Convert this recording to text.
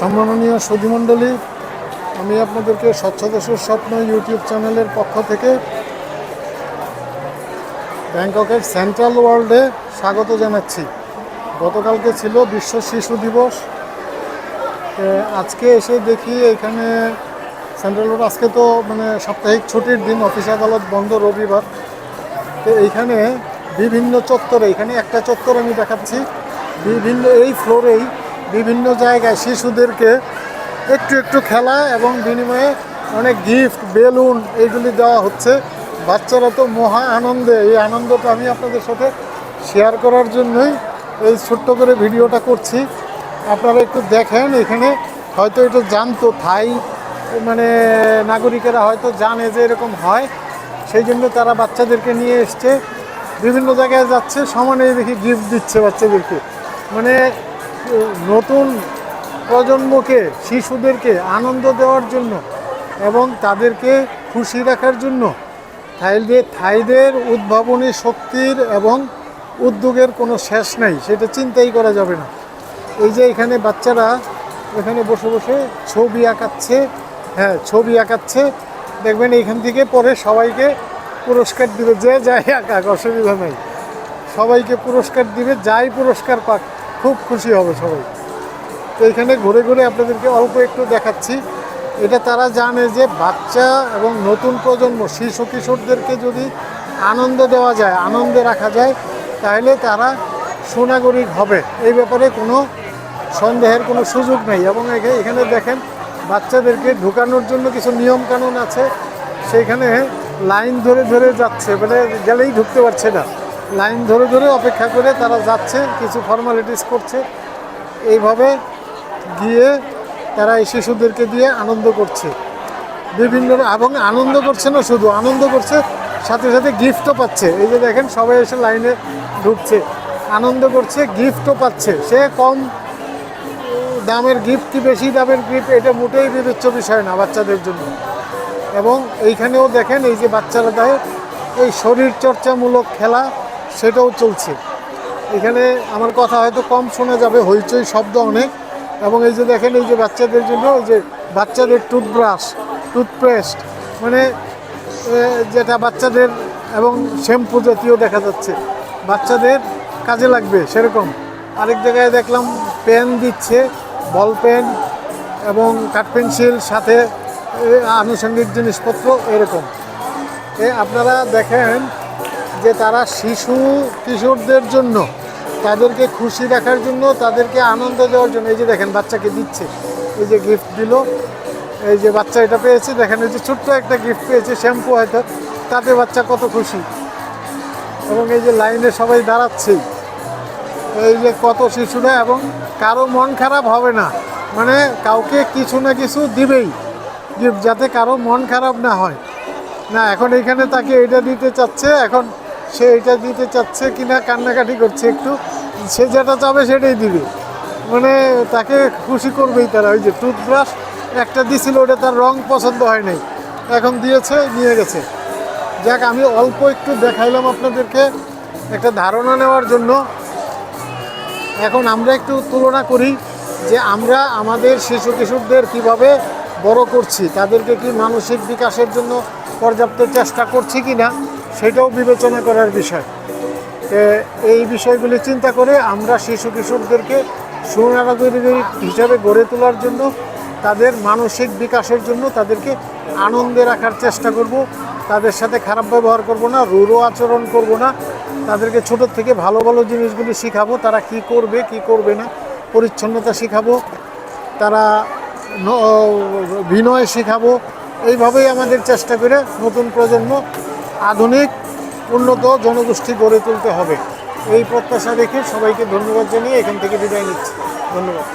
সম্মাননীয় সুধীমণ্ডলী আমি আপনাদেরকে স্বচ্ছদস্যুর স্বপ্ন ইউটিউব চ্যানেলের পক্ষ থেকে ব্যাংককের সেন্ট্রাল ওয়ার্ল্ডে স্বাগত জানাচ্ছি। গতকালকে ছিল বিশ্ব শিশু দিবস। আজকে এসে দেখি এখানে সেন্ট্রাল ওয়ার্ল্ড, আজকে তো মানে সাপ্তাহিক ছুটির দিন, অফিস আদালত বন্ধ রবিবার। তো এইখানে বিভিন্ন চত্বরে, এখানে একটা চত্বর আমি দেখাচ্ছি। বিভিন্ন এই ফ্লোরেই বিভিন্ন জায়গায় শিশুদেরকে একটু একটু খেলা এবং বিনিময়ে অনেক গিফট বেলুন এইগুলি দেওয়া হচ্ছে। বাচ্চারা তো মহা আনন্দে। এই আনন্দটা আমি আপনাদের সাথে শেয়ার করার জন্যই এই ছোট্ট করে ভিডিওটা করছি। আপনারা একটু দেখেন, এখানে হয়তো এটা জানতো থাই মানে নাগরিকেরা হয়তো জানে যে এরকম হয়। সেই জন্য তারা বাচ্চাদেরকে নিয়ে এসছে। বিভিন্ন জায়গায় যাচ্ছে, সমানে দেখি গিফট দিচ্ছে বাচ্চাদেরকে। মানে নতুন প্রজন্মকে, শিশুদেরকে আনন্দ দেওয়ার জন্য এবং তাদেরকে খুশি রাখার জন্য থাইদের থাইদের উদ্ভাবনী শক্তির এবং উদ্যোগের কোনো শেষ নাই, সেটা চিন্তাই করা যাবে না। এই যে এখানে বাচ্চারা এখানে বসে বসে ছবি আঁকাচ্ছে হ্যাঁ ছবি আঁকাচ্ছে, দেখবেন এইখান থেকে পরে সবাইকে পুরস্কার দিবে, যে যাই আঁকাক, অসুবিধা নাই। সবাইকে পুরস্কার দিবে, যাই পুরস্কার পাক খুব খুশি হবে সবাই। তো এখানে ঘুরে ঘুরে আপনাদেরকে অল্প একটু দেখাচ্ছি। এটা তারা জানে যে বাচ্চা এবং নতুন প্রজন্ম, শিশু কিশোরদেরকে যদি আনন্দ দেওয়া যায়, আনন্দে রাখা যায়, তাহলে তারা সোনাগরিক হবে। এই ব্যাপারে কোনো সন্দেহের কোনো সুযোগ নেই। এবং এখা- এখানে দেখেন, বাচ্চাদেরকে ঢুকানোর জন্য কিছু নিয়ম কানুন আছে। সেইখানে লাইন ধরে ধরে যাচ্ছে মানে গেলেই ঢুকতে পারছে না। লাইন ধরে ধরে অপেক্ষা করে তারা যাচ্ছে, কিছু ফর্মালিটিস করছে। এইভাবে গিয়ে তারা এই শিশুদেরকে দিয়ে আনন্দ করছে। বিভিন্ন এবং আনন্দ করছে না শুধু, আনন্দ করছে, সাথে সাথে গিফটও পাচ্ছে। এই যে দেখেন, সবাই এসে লাইনে ঢুকছে। আনন্দ করছে গিফটও পাচ্ছে। সে কম দামের গিফট কি বেশি দামের গিফট এটা মোটেই বিবেচ্য বিষয় না বাচ্চাদের জন্য। এবং এইখানেও দেখেন, এই যে বাচ্চারা দেয়, এই শরীর চর্চামূলক খেলা সেটাও চলছে। এখানে আমার কথা হয়তো কম শোনা যাবে, হইচই শব্দ অনেক। এবং এই যে দেখেন, এই যে বাচ্চাদের জন্য ওই যে বাচ্চাদের টুথব্রাশ টুথপেস্ট মানে যেটা বাচ্চাদের এবং শ্যাম্পু জাতীয় দেখা যাচ্ছে। বাচ্চাদের কাজে লাগবে, সেরকম। আরেক জায়গায় দেখলাম পেন দিচ্ছে বল পেন এবং কাঠ পেন্সিল সাথে আনুষঙ্গিক জিনিসপত্র, এরকম। এ, আপনারা দেখেন যে তারা শিশু কিশোরদের জন্য, তাদেরকে খুশি রাখার জন্য, তাদেরকে আনন্দ দেওয়ার জন্য, এই যে দেখেন বাচ্চাকে দিচ্ছে, এই যে গিফট দিল, এই যে বাচ্চা এটা পেয়েছে, দেখেন এই যে ছোট্ট একটা গিফট পেয়েছে, শ্যাম্পু হয়তো, তাতে বাচ্চা কত খুশি। এবং এই যে লাইনে সবাই দাঁড়াচ্ছেই এই যে কত শিশুরা এবং কারও মন খারাপ হবে না মানে কাউকে কিছু না কিছু দিবেই গিফট যাতে কারও মন খারাপ না হয়। না, এখন এখানে তাকে এটা দিতে চাচ্ছে, এখন সে এটা দিতে চাচ্ছে কিনা, কান্নাকাটি করছে একটু, সে যেটা চাবে সেটাই দিবে। মানে তাকে খুশি করবেই তারা, ওই যে টুথব্রাশ একটা দিছিল, ওটা তার রং পছন্দ হয় নাই। এখন দিয়েছে, নিয়ে গেছে। যাক, আমি অল্প একটু দেখাইলাম আপনাদেরকে একটা ধারণা নেওয়ার জন্য। এখন আমরা একটু তুলনা করি যে আমরা আমাদের শিশু কিশোরদের কীভাবে বড় করছি, তাদেরকে কি মানসিক বিকাশের জন্য পর্যাপ্ত চেষ্টা করছি কি না সেটাও বিবেচনা করার বিষয় এই বিষয়গুলি চিন্তা করে আমরা শিশু কিশোরদেরকে সুনাগরিক হিসাবে গড়ে তোলার জন্য তাদের মানসিক বিকাশের জন্য তাদেরকে আনন্দে রাখার চেষ্টা করব তাদের সাথে খারাপ ব্যবহার করব না রূঢ় আচরণ করব না তাদেরকে ছোট থেকে ভালো ভালো জিনিসগুলি শিখাবো তারা কি করবে কি করবে না পরিচ্ছন্নতা শেখাবো তারা বিনয় শিখাবো এইভাবেই আমাদের চেষ্টা করে নতুন প্রজন্ম আধুনিক, উন্নত জনগোষ্ঠী গড়ে তুলতে হবে। এই প্রত্যাশা রেখে সবাইকে ধন্যবাদ জানিয়ে এখান থেকে বিদায় নিচ্ছি। ধন্যবাদ।